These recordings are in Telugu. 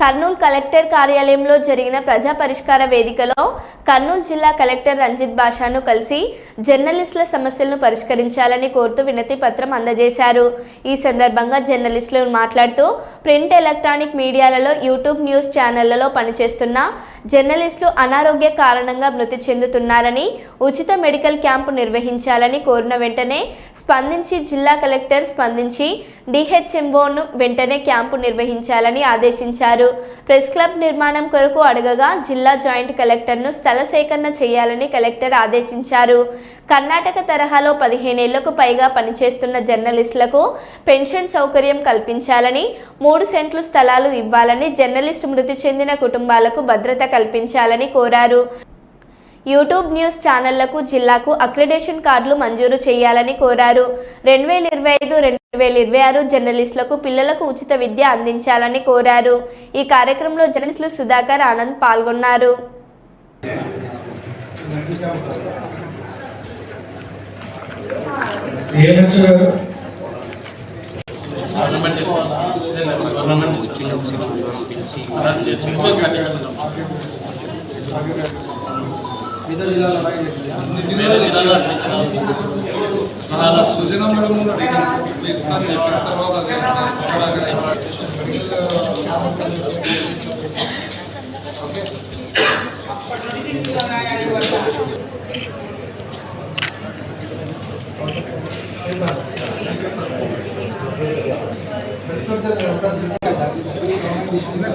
కర్నూలు కలెక్టర్ కార్యాలయంలో జరిగిన ప్రజా పరిష్కార వేదికలో కర్నూలు జిల్లా కలెక్టర్ రంజిత్ బాషాను కలిసి జర్నలిస్టుల సమస్యలను పరిష్కరించాలని కోరుతూ వినతి పత్రం అందజేశారు. ఈ సందర్భంగా జర్నలిస్టులు మాట్లాడుతూ ప్రింట్ ఎలక్ట్రానిక్ మీడియాలలో యూట్యూబ్ న్యూస్ ఛానళ్ళలో పనిచేస్తున్న జర్నలిస్టులు అనారోగ్య కారణంగా మృతి చెందుతున్నారని ఉచిత మెడికల్ క్యాంపు నిర్వహించాలని కోరిన వెంటనే స్పందించి జిల్లా కలెక్టర్ స్పందించి డిహెచ్ఎంఓను వెంటనే క్యాంపు నిర్వహించాలని ఆదేశించారు. ప్రెస్ క్లబ్ నిర్మాణం కొరకు అడగగా జిల్లా జాయింట్ కలెక్టర్ను స్థల సేకరణ చేయాలని కలెక్టర్ ఆదేశించారు. కర్ణాటక తరహాలో పదిహేనేళ్ళకు పైగా పనిచేస్తున్న జర్నలిస్టులకు పెన్షన్ సౌకర్యం కల్పించాలని మూడు సెంట్లు స్థలాలు ఇవ్వాలని జర్నలిస్టు మృతి చెందిన కుటుంబాలకు భద్రత కల్పించాలని కోరారు. యూట్యూబ్ న్యూస్ ఛానళ్ళకు జిల్లాకు అక్రిడేషన్ కార్డులు మంజూరు చేయాలని కోరారు. రెండు వేల ఇరవై ఐదు రెండు వేల ఇరవై ఆరు జర్నలిస్టులకు పిల్లలకు ఉచిత విద్య అందించాలని కోరారు. ఈ కార్యక్రమంలో జర్నలిస్టులు సుధాకర్ ఆనంద్ పాల్గొన్నారు. గవర్నమెంట్ మిగతా జిల్లాలో అలాగే వేరే జిల్లాలో జిల్లాలో సుజన మేడం కూడా అడిగాను ప్లీజ్ సార్ చెప్పిన తర్వాత అదే ఓకే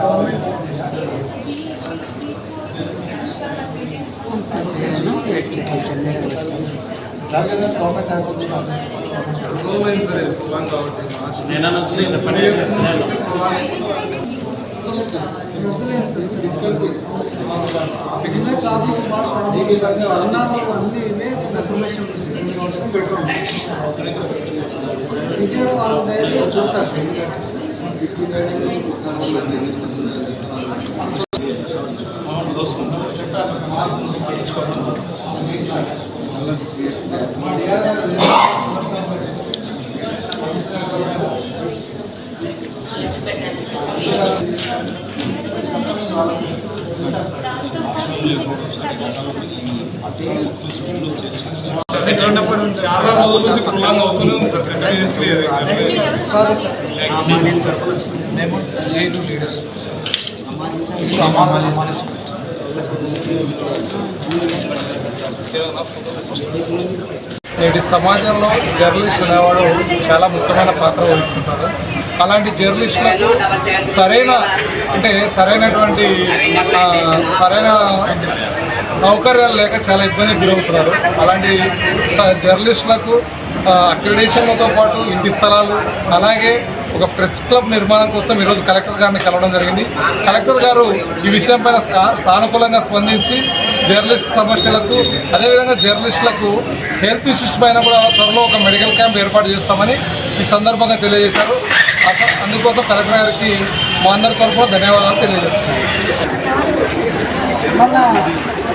గవర్నమెంట్ సరే ప్లాన్ కాబట్టి మార్చి నేను నుంచి చాలా రోజుల నుంచి ప్రొలాంగ్ అవుతూనే ఉంది. సార్ కంటిన్యూస్లీ సారీ సార్ మేము సిఐటు లీడర్స్ నేటి సమాజంలో జర్నలిస్ట్ అనేవాడు చాలా ముఖ్యమైన పాత్ర వహిస్తున్నారు అలాంటి జర్నలిస్టులకు సరైన అంటే సరైనటువంటి సరైన సౌకర్యాలు లేక చాలా ఇబ్బంది గురవుతున్నారు. అలాంటి స- జర్నలిస్టులకు అక్రిడేషన్లతో పాటు ఇంటి స్థలాలు అలాగే ఒక ప్రెస్ క్లబ్ నిర్మాణం కోసం ఈరోజు కలెక్టర్ గారిని కలవడం జరిగింది. కలెక్టర్ గారు ఈ విషయంపైన సానుకూలంగా స్పందించి జర్నలిస్ట్ సమస్యలకు అదేవిధంగా జర్నలిస్టులకు హెల్త్ ఇష్యూస్ పైన కూడా త్వరలో ఒక మెడికల్ క్యాంప్ ఏర్పాటు చేస్తామని ఈ సందర్భంగా తెలియజేశారు. అందుకోసం కలెక్టర్ గారికి మా అందరి తరఫున ధన్యవాదాలు తెలియజేస్తున్నాను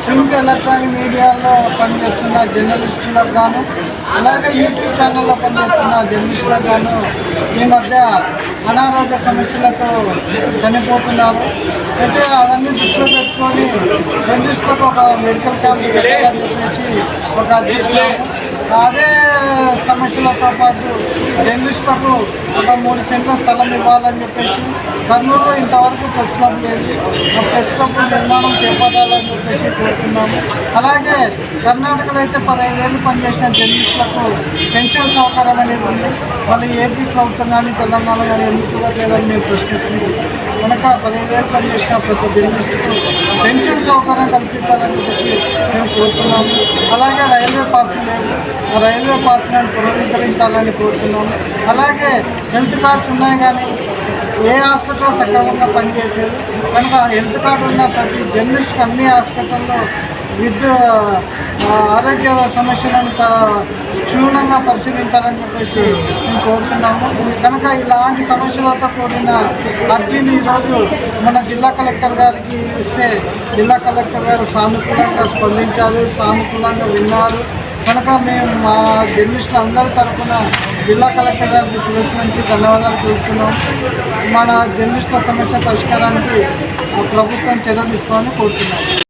ప్రింట్ ఎలక్ట్రానిక్ మీడియాలో పనిచేస్తున్న జర్నలిస్టులకు గాను అలాగే యూట్యూబ్ ఛానల్లో పనిచేస్తున్న జర్నలిస్టులకు గాను ఈ మధ్య అనారోగ్య సమస్యలతో చనిపోతున్నారు. అయితే అవన్నీ దృష్టిలో పెట్టుకొని జర్నలిస్టులకు ఒక మెడికల్ క్యాంప్ పెట్టాలని చెప్పేసి ఒక అదే సమస్యలతో పాటు జర్నలిస్టులకు ఒక మూడు సెంట్ల స్థలం ఇవ్వాలని చెప్పేసి కర్నూలులో ఇంతవరకు ప్రెస్ క్లబ్ లేదు. ఆ ప్రెస్ క్లబ్ నిర్మాణం చేపట్టాలని చెప్పేసి కోరుతున్నాము అలాగే కర్ణాటకలో అయితే పదహైదేళ్ళు పనిచేసిన జర్నలిస్టులకు పెన్షన్ సౌకర్యం అనేది ఉంది. వాళ్ళు ఏపీ ప్రభుత్వం కానీ తెలంగాణ కానీ ఎందుకు లేదని మేము ప్రశ్నిస్తుంది కనుక పదహైదేళ్ళు పనిచేసిన ప్రతి జర్నలిస్టుకు పెన్షన్ సౌకర్యం కల్పించాలని చెప్పేసి మేము కోరుతున్నాము అలాగే రైల్వే పాస్ లేవు రైల్వే పాస్లను పునరుద్ధరించాలని కోరుతున్నాము అలాగే హెల్త్ కార్డ్స్ ఉన్నాయి కానీ ఏ హాస్పిటల్లో సక్రమంగా పనిచేయట్లేదు. కనుక హెల్త్ కార్డు ఉన్న ప్రతి జర్నలిస్ట్ అన్ని హాస్పిటల్లో విద్య ఆరోగ్య సమస్యలను క్షుణ్ణంగా పరిశీలించాలని చెప్పేసి మేము కోరుతున్నాము. కనుక ఇలాంటి సమస్యలతో కూడిన అర్జీని ఈరోజు మన జిల్లా కలెక్టర్ గారికి ఇస్తే జిల్లా కలెక్టర్ గారు సానుకూలంగా స్పందించారు సానుకూలంగా విన్నారు. కనుక మేము మా జర్నలిస్టులు అందరి తరఫున జిల్లా కలెక్టర్ గారికి శిరస్సు నుంచి ధన్యవాదాలు తెలుపుతున్నాం. మన జర్నలిస్టుల సమస్య పరిష్కారానికి ప్రభుత్వం చర్యలు తీసుకోవాలని కోరుతున్నాం.